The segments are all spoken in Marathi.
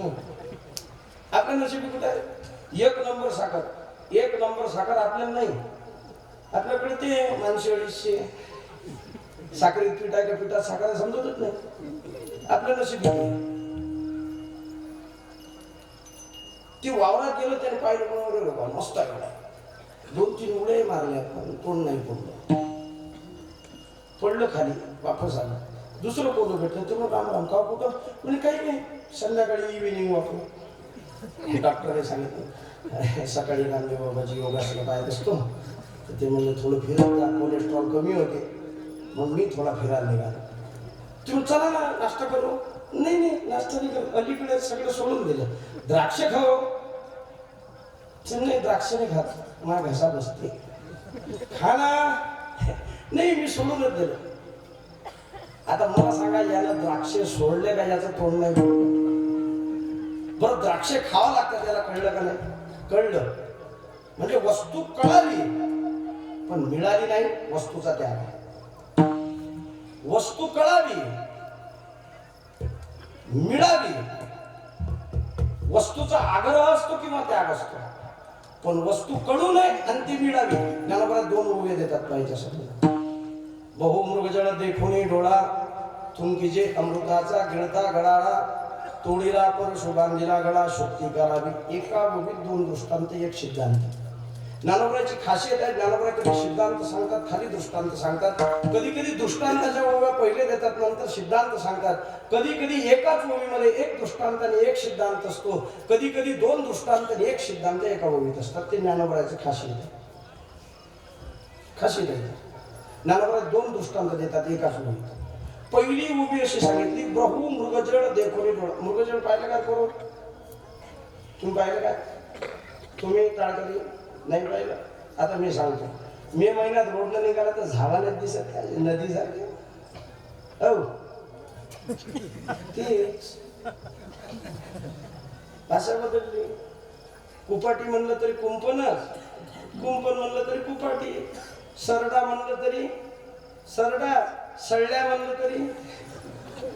आपल्या नशिबी कुठे आहे? एक नंबर साखर. एक नंबर साखर आपल्याला नाही. आपल्याकडे ते माणसे अडीचशे. साखरेत पीठ आहे का पिठात साखर समजतच नाही. आपल्या नशिबी ती ते वावरात गेलं त्याने पाहिलं पण वगैरे बाबा मस्त आहे दोन तीन उडे मारले आपण तोंड नाही पडलं पडलं खाली वापस आलं. दुसरं कोणतं भेटलं ते मग राम राम का कुठं म्हणजे काही नाही संध्याकाळी इव्हिनिंग वापरू डॉक्टरने सांगितलं सकाळी रामदेव बाबाची योगासनं पाहत असतो. तर ते म्हणजे थोडं फिरत जा कोलेस्ट्रॉल कमी होते. मग मी थोडा फिरायला निघालो. तुम्ही चला ना नाश्ता करू. नाही नाही नाश्ता नाही करू अलीकडे सगळं सोडून दिलं. द्राक्ष खाऊ नाही द्राक्ष नाही खात मा घसा बसते. खा ना. नाही मी सोडूनच दिलं. आता मला सांगा याला द्राक्ष सोडले का? याचं तोंड नाही बरं द्राक्ष खावं लागतं त्याला कळलं का नाही? कळलं. म्हणजे वस्तू कळाली पण मिळाली नाही वस्तूचा त्याग. वस्तू कळावी मिळावी वस्तूचा आग्रह असतो किंवा त्याग असतो. पण वस्तू कळू नये आणि ती मिळावी. ज्ञानोबरात दोन उभे देतात पाहिजेसाठी बहुमृगजळ देखुनी डोळा. थुंकीजे अमृताचा गिळता गडाळा तोडीला पर शुभांजीला गळा. शुक्ती करावी. एका भूमीत दोन दृष्टांत एक सिद्धांत. ज्ञानोबराची खासियत आहे ज्ञानोबराकडे सिद्धांत सांगतात खाली दृष्टांत सांगतात. कधी कधी दृष्टांताच्या ओव्या पहिले देतात नंतर सिद्धांत सांगतात. कधी कधी एकाच ओवीमध्ये एक दृष्टांत आणि एक सिद्धांत असतो. कधी कधी दोन दृष्टांत आणि एक सिद्धांत एका ओवीत असतात. ते ज्ञानोबराची खासियत आहे. खासियत आहे. ज्ञानोबरात दोन दृष्टांत देतात एकाच ओवीत पहिली उभी अशी सांगितली ब्रहू मृगजळ देखोनी डोळा मृगजळ पाहिलं काय करू तुम्ही पाहिलं काय तुम्ही टाळकरी नाही पाहिलं? आता मी सांगतो. मे महिन्यात रोडनं निघाला तर झाडाला दिसत काय नदी झाली. हो. तेच भाषा बदलली. कुपाटी म्हणलं तरी कुंपणच. कुंपण म्हणलं तरी कुपाटी. सरडा म्हणलं तरी सरडा सळल्या म्हणलं तरी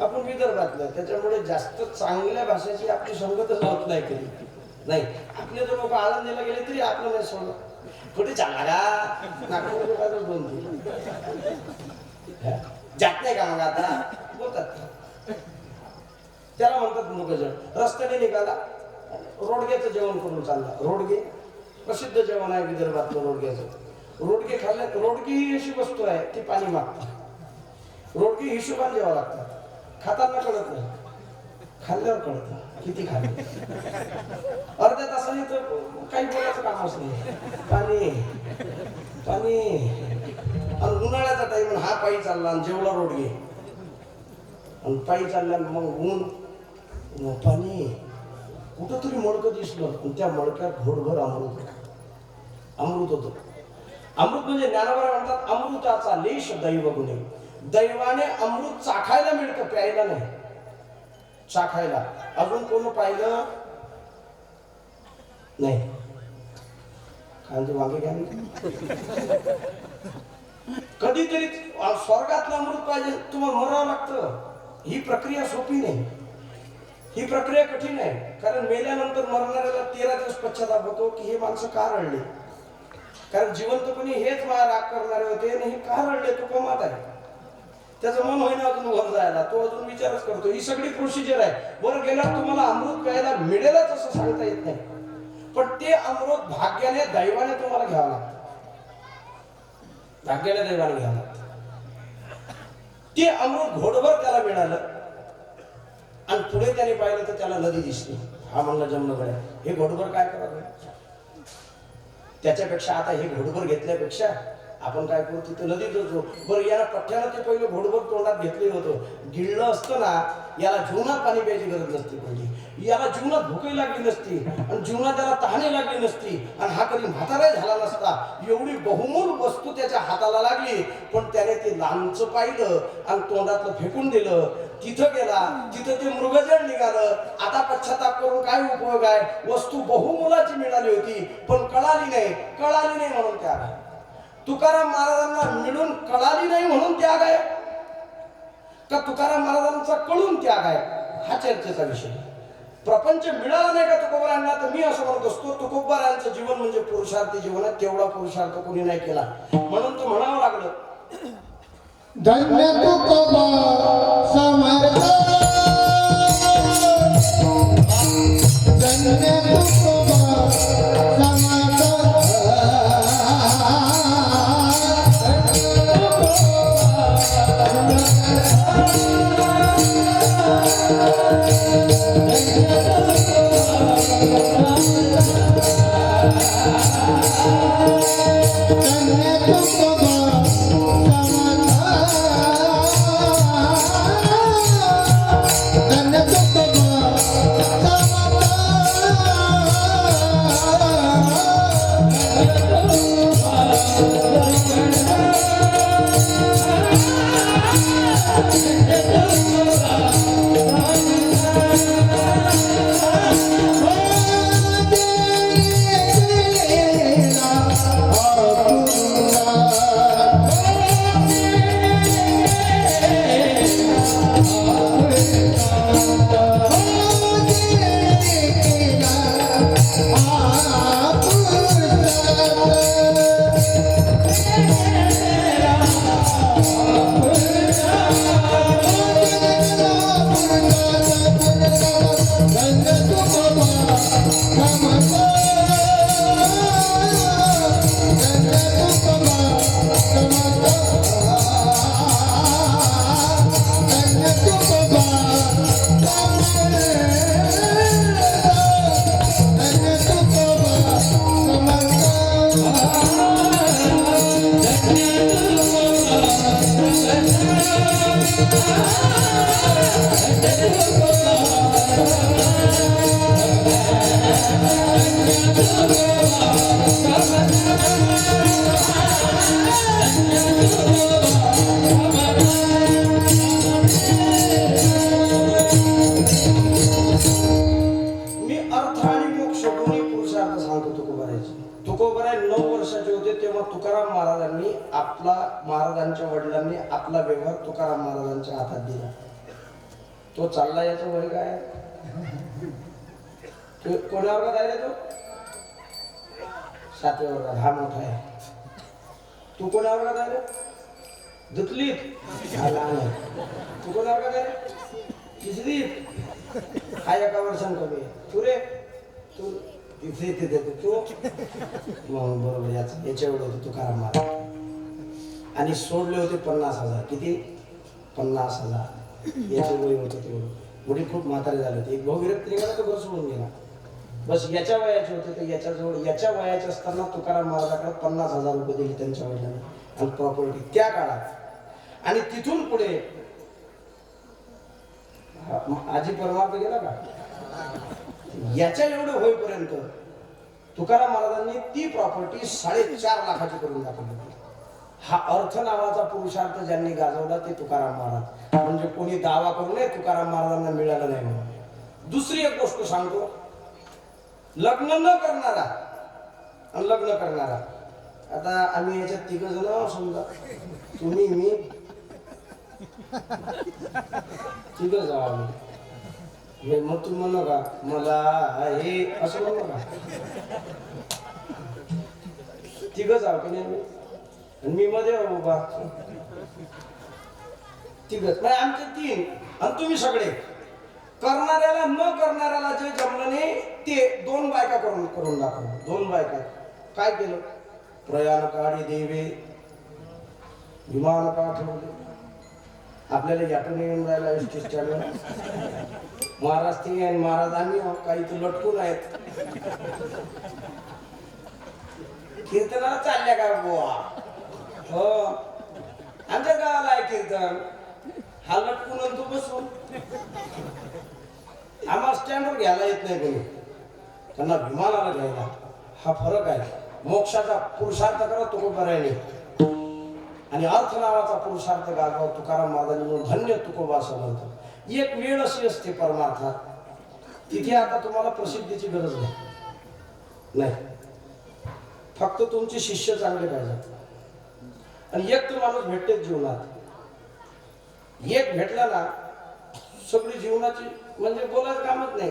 आपण विदर्भातलं त्याच्यामुळे जास्त चांगल्या भाषेची आपली संगतच होत नाही कधी. नाही आपले जर लोक आळंदीला गेले तरी आपलं नाही सोडलं कुठे चालला नागपूर बंद जात नाही का मग आता? बोलतात. त्याला म्हणतात मुखजळ रस्त्याने निघाला. रोडग्याचं जेवण करून चालला. रोडगे. प्रसिद्ध जेवण आहे विदर्भातलं रोडग्याचं रोडकी खाल्ल्या रोडकी ही अशी वस्तू आहे ती पाणी मागतात. रोडकी हिशोबाने जेवा लागतात. खाताना कळत. नाही खाल्ल्यावर कळतं. किती खाल्लं? अर्ध्या तासाने तर काही बोलायचं कामच नाही. पाणी पाणी आणि उन्हाळ्याचा टाइम हा पायी चालला आणि जेवढा रोडगे आणि पायी चालल्या मग ऊन. पाणी कुठं तरी मडकं दिसलं. आणि त्या मडक्यात घोडभर अमृत अमृत होतं. अमृत म्हणजे ज्ञानावर म्हणतात अमृताचा लेश दैव गुणे. दैवाने अमृत चाखायला मिळतं प्यायला नाही. चाखायला. अजून कोण पाहिलं? नाही. खालचे वांगे घ्या कधीतरी स्वर्गातलं अमृत पाहिजे तुम्हाला मरावं लागतं. ही प्रक्रिया सोपी नाही. ही प्रक्रिया कठीण आहे. कारण मेल्यानंतर मरणाऱ्याला तेरा दिवस पश्चाताप होतो की हे माणसं का रडले? कारण जिवंतपणी हेच मला राग करणारे होते आणि हे का रडले? तो कमात आहे? त्याचं मन होईना अजून वर जायला. तो अजून विचारच करतो ही सगळी प्रोसिजर आहे. वर गेल्यावर तुम्हाला अमृत प्यायला मिळेलच असं सांगता येत नाही. पण ते अमृत भाग्याने दैवाने तुम्हाला घ्यावं लागतं. भाग्याने दैवाने घ्यावं लागतं. ते अमृत घोडभर त्याला मिळालं. आणि पुढे त्याने पाहिलं तर त्याला नदी दिसली. हा म्हणला जमलं हे घोडभर काय करावं? त्याच्यापेक्षा आता हे घोडभर घेतल्यापेक्षा आपण काय करू तिथं नदीत होतो. बरं याला पठ्ठ्याला ते पहिलं घोडभर तोंडात घेतले होतं गिळलं असतं ना याला जीवनात पाणी प्यायची गरज नसती पडली याला जीवनात भूकही लागली नसती आणि जीवनात त्याला तहाने लागली नसती आणि हा कधी म्हाताराही झाला नसता. एवढी बहुमूल वस्तू त्याच्या हाताला लागली पण त्याने ते लांबचं पाहिलं आणि तोंडातलं फेकून दिलं. तिथं गेला तिथं ते मृगजळ निघालं आता पश्चाताप करून काय उपयोग आहे? वस्तू बहुमुलाची मिळाली होती पण कळाली नाही. कळाली नाही म्हणून त्याग. आहे तुकाराम महाराजांना मिळून कळाली नाही म्हणून त्याग आहे. का तुकाराम महाराजांचा कळून त्याग आहे? हा चर्चेचा विषय. प्रपंच मिळाला नाही का तुकोबारांना? तर मी असं म्हणत असतो तुकोबारांचं जीवन म्हणजे पुरुषार्थी जीवन आहे. तेवढा पुरुषार्थ कोणी नाही केला. म्हणून तो म्हणावं लागलं. धन्य तुकोबा समर्थ. धन्य तुकोबा Thank you. होते तेव्हा तुकाराम महाराजांनी आपला महाराजांच्या वडिलांनी आपला व्यवहार तुकाराम महाराजांच्या हातात दिला. तो चालला याचं वय काय? कोणा वर्गात आहे तो? सातव्या वर्गात हा मोठा आहे. तू कोणा वर्गात आहे रे? हा लहान आहे. तू कोणा वर्गात आहे तिसरीत हा एका वर्षान कमी आहे. तू रे? तू इथे ते देतो तू. मग बरोबर याच याच्या एवढं तुकाराम महाराज आणि सोडले होते पन्नास हजार. किती? पन्नास हजार. याच्यामुळे होतं तेवढं मुली खूप म्हातारे झाले होते. एक भाऊ विरक्त निघाला तर घर सोडून गेला. बस याच्या वयाचे होते तर याच्याजवळ याच्या वयाचे असताना तुकाराम महाराजाकडे पन्नास हजार रुपये दिले त्यांच्या वडिलांनी. आणि प्रॉपर्टी त्या काळात. आणि तिथून पुढे आजी परमार्थ गेला का? याच्या एवढं होईपर्यंत तुकाराम महाराजांनी ती प्रॉपर्टी साडेचार लाखाची करून दाखवली हा अर्थ नावाचा पुरुषार्थ ज्यांनी गाजवला ते तुकाराम महाराज. म्हणजे कोणी दावा करू नये तुकाराम महाराजांना मिळालं नाही म्हणून. दुसरी एक गोष्ट सांगतो. लग्न न करणारा आणि लग्न करणारा. आता आम्ही याच्यात तिघ जण समजा. तुम्ही मी. तिघ जाऊ आम्ही. हे मग तू म्हणू का मला हे असं म्हणू का? तिघच आहो की नाही आणि मी मध्ये आहो बाबा तिघच नाही आमचे तीन. आणि तुम्ही सगळे. करणाऱ्याला न करणाऱ्याला जे जमलं नाही ते दोन बायका करून करून दाखवलं दोन बायका. काय केलं? प्रयाण काढी देवे. विमान पाठवले. आपल्याला यातून येऊन राहिला एस टी स्टँडवर महाराज ते महाराज आम्ही काही तर लटकून आहेत. कीर्तनाला चालल्या का बुवा? हो. आमच्या गावाला आहे कीर्तन. हा लटकून तू बसून. आम्हाला स्टँडवर घ्यायला येत नाही कोणी. त्यांना विमानाला घ्यायला. हा फरक आहे. मोक्षाचा पुरुषार्थ करा तो नाही आणि अर्थ नावाचा पुरुषार्थ गागाव तुकाराम महाराजांनी म्हणून धन्य तुकोबा असं म्हणतो एक वेळ अशी असते परमार्थात तिथे आता तुम्हाला प्रसिद्धीची गरज नाही. नाही. फक्त तुमचे शिष्य चांगले पाहिजेत. आणि एक तर माणूस भेटतेच जीवनात. एक भेटला ना सगळी जीवनाची म्हणजे बोलायचं कामच नाही.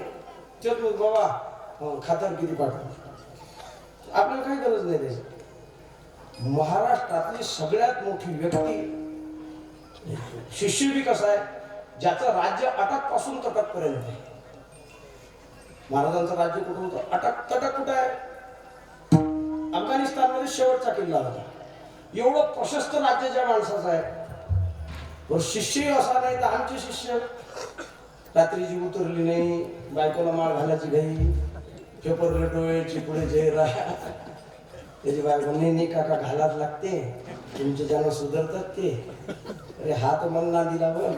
तेच मग बाबा हं, खात्यावर किती पाठवा? आपल्याला काही गरज नाही त्याची. महाराष्ट्रातली सगळ्यात मोठी व्यक्ती शिष्य बी कसा आहे? ज्याचं राज्य अटकपासून तटक पर्यंत आहे. महाराजांचं राज्य कुठं होतं? अटक तटक कुठं आहे? अफगाणिस्तानमध्ये शेवटचा किल्ला होता. एवढं प्रशस्त राज्य ज्या माणसाचं आहे. शिष्य असा नाही तर आमचे शिष्य. रात्रीची उतरली नाही बायकोला माळ घालायची घाई. पेपरले डोळे चिपुडे चेहरा. त्याची बायको नाही नाही काका घालाच लागते. तुमचे ज्यांना सुधारतात ते. अरे हात मन दिला बघ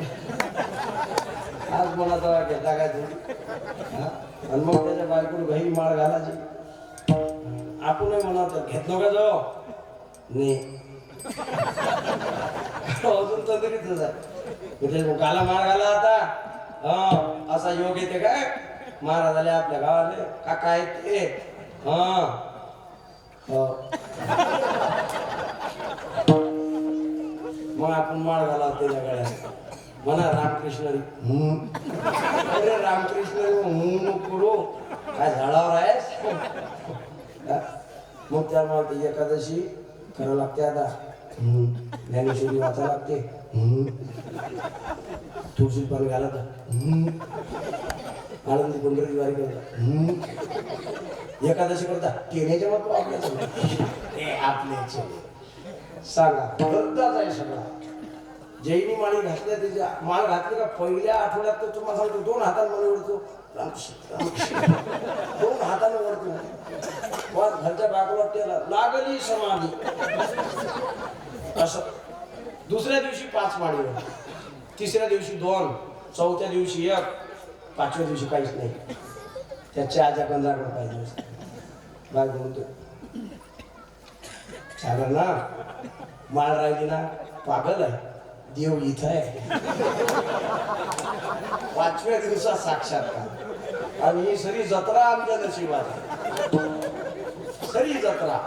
आज मला तर घेता काय तुम्ही? आणि मग त्याच्या बायकोला घाई माळ घालायची. आपण म्हणत घेतलो का जो नाही. अजून तंद्रीतच आहे. म्हणजे गाला मार घाला आता. हा असा योग येते काय? महाराज आले आपल्या गावाले काका आहेत ते हा. हो. मग आपण माळ घाला त्याच्या गळ्यात. म्हणा रामकृष्ण हरी. अरे रामकृष्ण हरी, हम्म काय झाडावर आहेस? मग त्यामुळे एकादशी करावं लागते आता. हम्म. ज्ञानेश्वरी वाचा लागते. हम्म. तुळशी पान घालत हम्म. आनंदी पंढरी वारी करता. एकादशी करता. केण्याच्या मग आपल्या ते सांगा बद्दाच आहे सगळा. जैनी माळी घातल्या त्याच्या माळ घातली का पहिल्या आठवड्यात तर तुम्हाला सांगतो दोन हातांना मला ओढतो. दोन हाताने ओढतो. घरच्या बाजूला त्याला लागली समाधी. असं. दुसऱ्या दिवशी पाच माळीवर तिसऱ्या दिवशी दोन चौथ्या दिवशी एक पाचव्या दिवशी काहीच नाही. त्याच्या आजा गंजाकडे पाहिजे असतं. बाग म्हणतो ना माळ राहिली ना पागल आहे. देव इथं आहे. पाचव्या दिवसात साक्षात्कार आणि ही सरी जत्रा आमच्या नशिबात आहे. सरी जत्रा.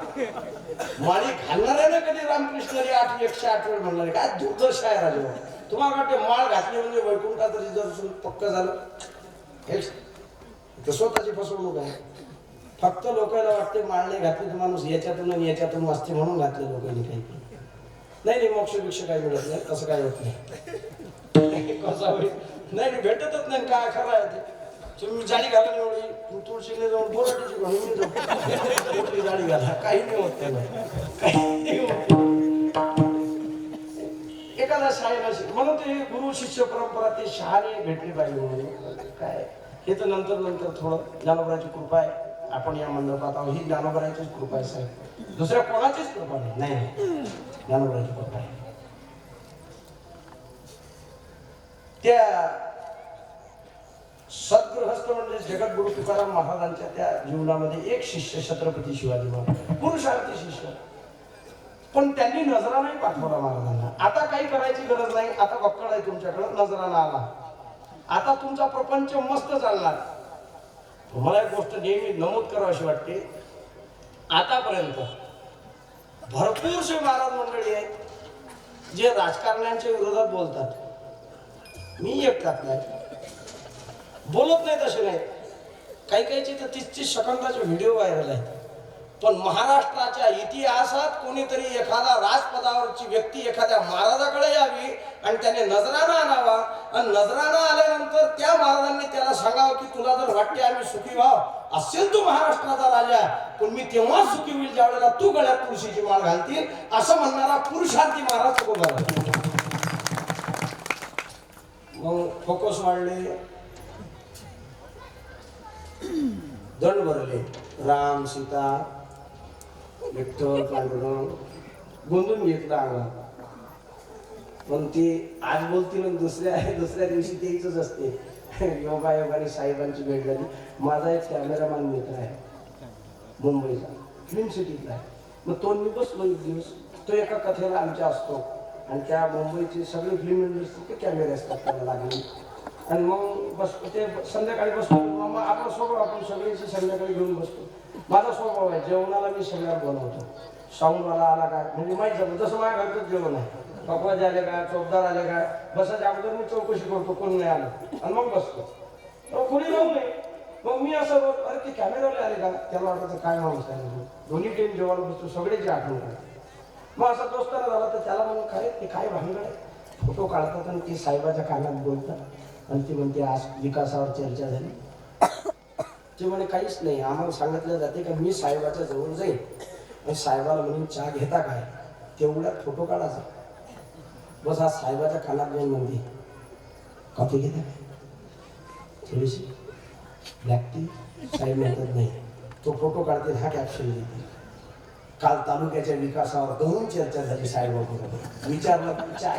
माळी घालणार ना कधी रामकृष्ण हरी आठ एकशे आठ वेळ म्हणणार काय दुर्दश आहे राजा. तुम्हाला वाटते माळ घातली म्हणजे वैकुंठाचं रिझर्वेशन पक्क झालं? हे तर स्वतःची फसवणूक आहे. फक्त लोकांना वाटते माळ नाही घातली तर माणूस याच्यातून आणि याच्यातून वाचते म्हणून घातले लोकांनी काही. नाही नाही मोक्ष बिक्ष काही मिळत नाही. तसं काय होत नाही? कसा होईल? नाही नाही, भेटतच नाही. काय खरं आहे ते? तुम्ही जाळी घाला एवढी. तुळशीने जाऊन बोराटीची घालून मोठी घाला? काही नाही होत त्याला. काही होत. एखादा शाळेला म्हणून ते गुरु शिष्य परंपरा ते शहाने भेटली पाहिजे म्हणून. काय? हे तर नंतर नंतर थोडं ज्ञानोबराची कृपा आहे. आपण या मंडपात आहोत. ही ज्ञानोबराचीच कृपा आहे साहेब. दुसऱ्या कोणाचीच कृपा नाही. नाही. ज्ञानोबराची कृपा आहे त्या सद्गृहस्थ म्हणजे जगत गुरु तुकाराम महाराजांच्या त्या जीवनामध्ये एक शिष्य छत्रपती शिवाजी महाराज पुरुषार्थी शिष्य. पण त्यांनी नजरा नाही पाठवला महाराजांना. आता काही करायची गरज नाही. आता बक्कळ आहे तुमच्याकडे. नजराना आला. आता तुमचा प्रपंच मस्त चालणार. मला एक गोष्ट नेहमी नमूद करावीशी वाटते. आतापर्यंत भरपूरसे महाराज मंडळी आहेत जे राजकारण्यांच्या विरोधात बोलतात. मी एकटात नाही. बोलत नाही तसे नाही. काही काहीचे तर तीस तीस सेकंदाचे व्हिडिओ व्हायरल आहेत. पण महाराष्ट्राच्या इतिहासात कोणीतरी एखादा राजपदावरची व्यक्ती एखाद्या महाराजाकडे यावी आणि त्याने नजराना आणावा. आणि नजराना आल्यानंतर त्या महाराजांनी त्याला सांगावं की तुला जर वाटते आम्ही सुखी व्हाव असेल तू महाराष्ट्राचा राजा पण मी तेव्हा सुखी होईल ज्यावेळेला तू गळ्यात तुळशीची माळ घालतील असं म्हणणारा पुरुषार्थी महाराज उभा मग फोकस वाढले. दंड भरले. राम सीता विठ्ठल पांडुरंग गोंधून घेतला अंगात पण ती आज बोलतील आणि दुसऱ्या दुसऱ्या दिवशी तेच असते योगा योगाने साहेबांची भेट झाली. माझा एक कॅमेरामॅन मित्र आहे. मुंबईचा. फिल्म सिटीतला आहे. मग तो मी बसलो एक दिवस. तो एका कथेला आमच्या असतो. आणि त्या मुंबईची सगळी फिल्म इंडस्ट्रीचे कॅमेरे असतात त्याला लागले. आणि मग बस ते संध्याकाळी बसतो. मग आपला स्वभाव आपण सगळ्याची संध्याकाळी घेऊन बसतो. माझा स्वभाव आहे जेवणाला मी सगळ्यात बनवतो. साऊंडवाला आला काय म्हणजे माहीत झालं. जसं माझ्या घरचं जेवण आहे. पकवाज आले का चौकदार आले का बसायच्या अगोदर मी चौकशी करतो कोण नाही आलं. आणि मग बसतो. कोणी राहू नये मग मी असं अरे ते कॅमेरावाले आले का? त्याला वाटायचं काय माणूस आहे म्हणून. दोन्ही टीम जेव्हा बसतो सगळ्याची आठवण काढते मग असा दोस्ताना झाला तर त्याला मग काय ते काय भानगड आहे? फोटो काढतात आणि ते साहेबाच्या कानात बोलतात. आणि ती म्हणते आज विकासावर चर्चा झाली. ते म्हणे काहीच नाही. आम्हाला सांगितलं जाते का मी साहेबाच्या जवळ जाईन. आणि साहेबाला म्हणून चहा घेता काय? तेवढ्यात फोटो काढायचा बस आज साहेबाच्या कानात जाऊन म्हणते कॉफी घेता? काय थोडीशी. ब्लॅक टी साहेब म्हणतात नाही. तो फोटो काढते हा कॅप्शन देते काल तालुक्याच्या विकासावर दोन चर्चा झाली साहेबांबरोबर. विचारलं विचार